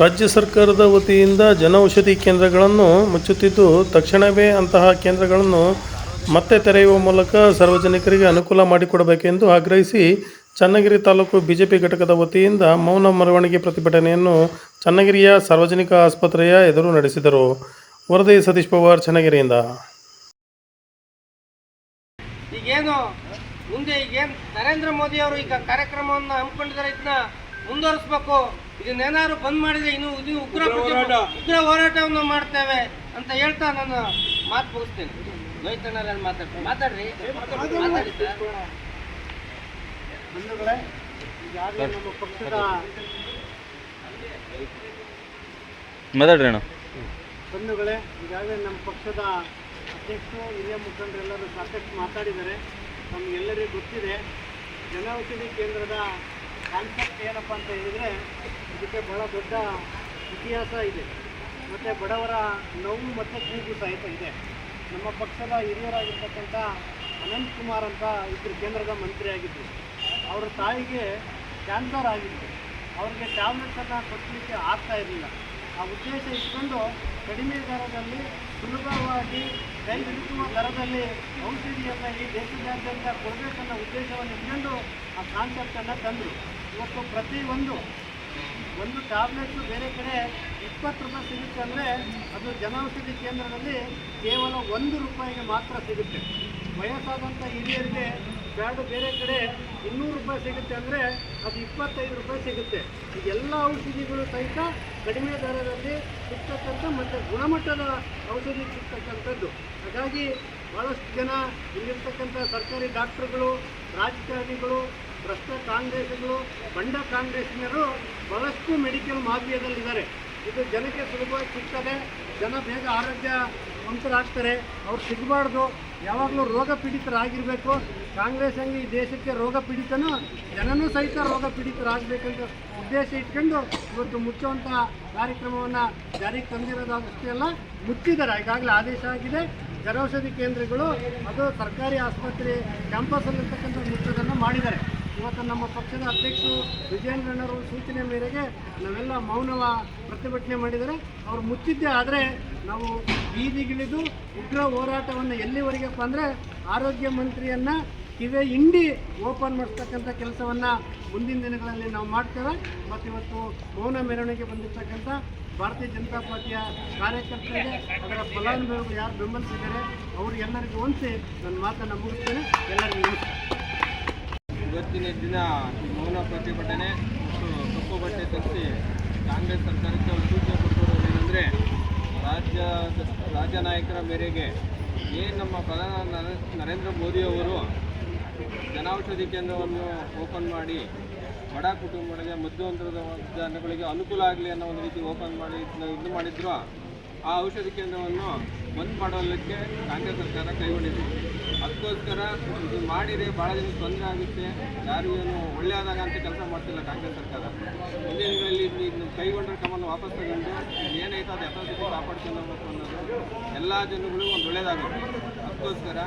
ರಾಜ್ಯ ಸರ್ಕಾರದ ವತಿಯಿಂದ ಜನೌಷಧಿ ಕೇಂದ್ರಗಳನ್ನು ಮುಚ್ಚುತ್ತಿದ್ದು, ತಕ್ಷಣವೇ ಅಂತಹ ಕೇಂದ್ರಗಳನ್ನು ಮತ್ತೆ ತೆರೆಯುವ ಮೂಲಕ ಸಾರ್ವಜನಿಕರಿಗೆ ಅನುಕೂಲ ಮಾಡಿಕೊಡಬೇಕೆಂದು ಆಗ್ರಹಿಸಿ ಚನ್ನಗಿರಿ ತಾಲೂಕು ಬಿಜೆಪಿ ಘಟಕದ ವತಿಯಿಂದ ಮೌನ ಮೆರವಣಿಗೆ ಪ್ರತಿಭಟನೆಯನ್ನು ಚನ್ನಗಿರಿಯ ಸಾರ್ವಜನಿಕ ಆಸ್ಪತ್ರೆಯ ಎದುರು ನಡೆಸಿದರು. ವರದಿ ಸತೀಶ್ ಪವಾರ್, ಚನ್ನಗಿರಿಯಿಂದ. ಈಗೇನು ಮುಂದೆ ಈಗೇನು ನರೇಂದ್ರ ಮೋದಿ ಅವರು ಈಗ ಕಾರ್ಯಕ್ರಮವನ್ನು ಹಮ್ಮಿಕೊಂಡಿದ್ದಾರೆ, ಇದನ್ನ ಮುಂದುವರಿಸ್ಬೇಕು. ಇದನ್ನೇನಾದ್ರು ಬಂದ್ ಮಾಡಿದ್ರೆ ಇನ್ನು ಇದು ಉಗ್ರ ಉಗ್ರ ಹೋರಾಟವನ್ನು ಮಾಡ್ತೇವೆ ಅಂತ ಹೇಳ್ತಾ ನಾನು ಮಾತು ಮುಗಿಸ್ತೇನೆ. ಲೋಹಿತಣ್ಣರಲ್ಲಿ ಮಾತಾಡ್ತೀನಿ. ಮಾತಾಡ್ರಿ. ಮಾತಾಡಿ ಸರ್. ಬಂಧುಗಳೇ ಈಗಾಗಲೇ ನಮ್ಮ ಪಕ್ಷದ ಮಾತಾಡ್ರಿ ಅಣ್ಣ. ಬಂಧುಗಳೇ ಈಗಾಗಲೇ ನಮ್ಮ ಪಕ್ಷದ ಅಧ್ಯಕ್ಷರು ಹಿರಿಯ ಮುಖಂಡರೆಲ್ಲರೂ ಸಾಕಷ್ಟು ಮಾತಾಡಿದ್ದಾರೆ. ನಮಗೆಲ್ಲರಿಗೂ ಗೊತ್ತಿದೆ ಜನೌಷಧಿ ಕೇಂದ್ರದ ಕಾನ್ಸೆಪ್ಟ್ ಏನಪ್ಪ ಅಂತ ಹೇಳಿದರೆ ಇದಕ್ಕೆ ಬಹಳ ದೊಡ್ಡ ಇತಿಹಾಸ ಇದೆ. ಮತ್ತು ಬಡವರ ನೋವು ಮತ್ತು ಕೂಗು ಸಹಿತ ಇದೆ. ನಮ್ಮ ಪಕ್ಷದ ಹಿರಿಯರಾಗಿರ್ತಕ್ಕಂಥ ಅನಂತ್ ಕುಮಾರ್ ಅಂತ ಇಬ್ಬರು ಕೇಂದ್ರದ ಮಂತ್ರಿ ಆಗಿದ್ದರು ಅವರ ತಾಯಿಗೆ ಕ್ಯಾನ್ಸರ್ ಆಗಿತ್ತು. ಅವ್ರಿಗೆ ಟ್ಯಾಬ್ಲೆಟ್ಸನ್ನು ಕೊಡಲಿಕ್ಕೆ ಆಗ್ತಾ ಇರಲಿಲ್ಲ. ಆ ಉದ್ದೇಶ ಇಟ್ಕೊಂಡು ಕಡಿಮೆ ದರದಲ್ಲಿ ಸುಲಭವಾಗಿ ಕೈ ಹಿಡಿಸುವ ದರದಲ್ಲಿ ಔಷಧಿಯನ್ನು ಈ ದೇಶದಾದ್ಯಂತ ಕೊಡಬೇಕನ್ನೋ ಉದ್ದೇಶವನ್ನು ಇಟ್ಕೊಂಡು ಆ ಕಾನ್ಸೆಪ್ಟನ್ನು ತಂದರು. ಇವತ್ತು ಪ್ರತಿಯೊಂದು ಒಂದು ಟ್ಯಾಬ್ಲೆಟ್ಸು ಬೇರೆ ಕಡೆ ಇಪ್ಪತ್ತು ರೂಪಾಯಿ ಸಿಗುತ್ತೆ ಅಂದರೆ ಅದು ಜನೌಷಧಿ ಕೇಂದ್ರದಲ್ಲಿ ಕೇವಲ ಒಂದು ರೂಪಾಯಿಗೆ ಮಾತ್ರ ಸಿಗುತ್ತೆ. ವಯಸ್ಸಾದಂಥ ಹಿರಿಯರಿಗೆ ಬ್ಯಾಡು ಬೇರೆ ಕಡೆ ಇನ್ನೂರು ರೂಪಾಯಿ ಸಿಗುತ್ತೆ ಅಂದರೆ ಅದು ಇಪ್ಪತ್ತೈದು ರೂಪಾಯಿ ಸಿಗುತ್ತೆ. ಎಲ್ಲ ಔಷಧಿಗಳು ಸಹಿತ ಕಡಿಮೆ ದರದಲ್ಲಿ ಸಿಗ್ತಕ್ಕಂಥ ಮತ್ತು ಗುಣಮಟ್ಟದ ಔಷಧಿ ಸಿಗ್ತಕ್ಕಂಥದ್ದು. ಹಾಗಾಗಿ ಭಾಳಷ್ಟು ಜನ ಇಲ್ಲಿರ್ತಕ್ಕಂಥ ಸರ್ಕಾರಿ ಡಾಕ್ಟ್ರುಗಳು, ರಾಜಕಾರಣಿಗಳು, ಭ್ರಷ್ಟ ಕಾಂಗ್ರೆಸ್ಗಳು ಬಂಡ ಕಾಂಗ್ರೆಸ್ನರು ಬಹಳಷ್ಟು ಮೆಡಿಕಲ್ ಮಾಫಿಯಾದಲ್ಲಿದ್ದಾರೆ. ಇದು ಜನಕ್ಕೆ ಸುಲಭವಾಗಿ ಸಿಗ್ತದೆ. ಜನ ಬೇಗ ಆರೋಗ್ಯ ಮಂತ್ರರಾಗ್ತಾರೆ ಅವ್ರು ಸಿಗಬಾರ್ದು. ಯಾವಾಗಲೂ ರೋಗ ಪೀಡಿತರಾಗಿರಬೇಕು. ಕಾಂಗ್ರೆಸ್ ಹಂಗೆ ಈ ದೇಶಕ್ಕೆ ರೋಗ ಪೀಡಿತನೂ ಜನನೂ ಸಹಿತ ರೋಗ ಪೀಡಿತರಾಗಬೇಕಂತ ಉದ್ದೇಶ ಇಟ್ಕೊಂಡು ಇವತ್ತು ಮುಚ್ಚುವಂಥ ಕಾರ್ಯಕ್ರಮವನ್ನು ಜಾರಿಗೆ ತಂದಿರೋದಷ್ಟೇ ಅಲ್ಲ, ಮುಚ್ಚಿದ್ದಾರೆ. ಈಗಾಗಲೇ ಆದೇಶ ಆಗಿದೆ. ಜನೌಷಧಿ ಕೇಂದ್ರಗಳು ಅದು ಸರ್ಕಾರಿ ಆಸ್ಪತ್ರೆ ಕ್ಯಾಂಪಸ್ ಅಲ್ಲಿರ್ತಕ್ಕಂಥ ಮುಚ್ಚೋದನ್ನು ಮಾಡಿದ್ದಾರೆ. ಇವತ್ತು ನಮ್ಮ ಪಕ್ಷದ ಅಧ್ಯಕ್ಷರು ವಿಜಯೇಂದ್ರಣ್ಣವರು ಸೂಚನೆ ಮೇರೆಗೆ ನಾವೆಲ್ಲ ಮೌನವ ಪ್ರತಿಭಟನೆ ಮಾಡಿದರೆ ಅವ್ರು ಮುಚ್ಚಿದ್ದೆ ಆದರೆ ನಾವು ಬೀದಿಗಿಳಿದು ಉಗ್ರ ಹೋರಾಟವನ್ನು ಎಲ್ಲಿವರೆಗಪ್ಪ ಅಂದರೆ ಆರೋಗ್ಯ ಮಂತ್ರಿಯನ್ನು ಕಿವೆ ಇಂಡಿ ಓಪನ್ ಮಾಡಿಸ್ತಕ್ಕಂಥ ಕೆಲಸವನ್ನು ಮುಂದಿನ ದಿನಗಳಲ್ಲಿ ನಾವು ಮಾಡ್ತೇವೆ. ಮತ್ತು ಇವತ್ತು ಮೌನ ಮೆರವಣಿಗೆ ಬಂದಿರ್ತಕ್ಕಂಥ ಭಾರತೀಯ ಜನತಾ ಪಾರ್ಟಿಯ ಕಾರ್ಯಕರ್ತರಿಗೆ ಅದರ ಫಲಾನುಭವಿಗಳು ಯಾರು ಬೆಂಬಲಿಸಿದ್ದಾರೆ ಎಲ್ಲರಿಗೂ ಹೊಂದಿಸಿ ನನ್ನ ಮಾತನ್ನು ಮುಗಿಸ್ತೇನೆ. ಎಲ್ಲರಿಗೂ ನಮಸ್ಕಾರ. ಇವತ್ತಿನ ದಿನ ಈ ಮೌನ ಪ್ರತಿಭಟನೆ ಮತ್ತು ಕಪ್ಪು ಬಟ್ಟೆ ತರಿಸಿ ಕಾಂಗ್ರೆಸ್ ಸರ್ಕಾರಕ್ಕೆ ಒಂದು ಸೂಚನೆ ಕೊಟ್ಟಿರೋದು ಏನಂದರೆ ರಾಜ್ಯ ನಾಯಕರ ಮೇರೆಗೆ ಏನು ನಮ್ಮ ಪ್ರಧಾನ ನರೇಂದ್ರ ನರೇಂದ್ರ ಮೋದಿಯವರು ಜನೌಷಧಿ ಕೇಂದ್ರವನ್ನು ಓಪನ್ ಮಾಡಿ ಬಡ ಕುಟುಂಬಗಳಿಗೆ ಮಧ್ಯವಂತರದ ಜನಗಳಿಗೆ ಅನುಕೂಲ ಆಗಲಿ ಅನ್ನೋ ಒಂದು ರೀತಿ ಓಪನ್ ಮಾಡಿ ಇದು ಮಾಡಿದ್ರು, ಆ ಔಷಧಿ ಕೇಂದ್ರವನ್ನು ಬಂದ್ ಮಾಡೋದಕ್ಕೆ ಕಾಂಗ್ರೆಸ್ ಸರ್ಕಾರ ಕೈಗೊಂಡಿದೆ. ಅದಕ್ಕೋಸ್ಕರ ಇದು ಮಾಡಿದರೆ ಭಾಳ ಜನಕ್ಕೆ ತೊಂದರೆ ಆಗುತ್ತೆ. ಯಾರಿಗೂ ಏನು ಒಳ್ಳೆಯದಾಗ ಅಂತ ಕೆಲಸ ಮಾಡ್ತಿಲ್ಲ ಕಾಂಗ್ರೆಸ್ ಸರ್ಕಾರ. ಮುಂದಿನ ದಿನಗಳಲ್ಲಿ ಇದನ್ನ ಕೈಗೊಂಡ್ರೆ ಕ್ರಮವನ್ನು ವಾಪಸ್ ತಗೊಂಡು ಏನೈತೆ ಅದು ಯಥಾಸ್ಥಿತಿ ಕಾಪಾಡ್ಕೊಂಡು ಅನ್ನೋದು ಎಲ್ಲ ಜನಗಳಿಗೂ ಒಂದು ಒಳ್ಳೆಯದಾಗುತ್ತೆ. ಅದಕ್ಕೋಸ್ಕರ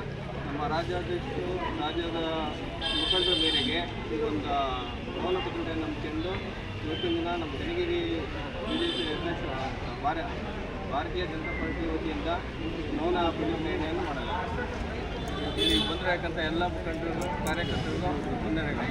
ನಮ್ಮ ರಾಜ್ಯಾಧ್ಯಕ್ಷರು, ರಾಜ್ಯದ ಮುಖಂಡರ ಮೇರೆಗೆ ಒಂದು ಮೌನ ಪ್ರತಿಭಟನೆ ನಂಬಿಕೊಂಡು ಇವತ್ತಿನ ದಿನ ನಮ್ಮ ಚನ್ನಗಿರಿ ಬಿ ಜೆ ಭಾರತೀಯ ಜನತಾ ಪಾರ್ಟಿ ವತಿಯಿಂದ ಮೌನ ಪ್ರತಿಭಟನೆಯನ್ನು ಇಲ್ಲಿ ಆಗಂತ ಎಲ್ಲ ಮುಖಂಡರಿಗೂ ಕಾರ್ಯಕರ್ತರಿಗೂ ವಂದನೆಗಳು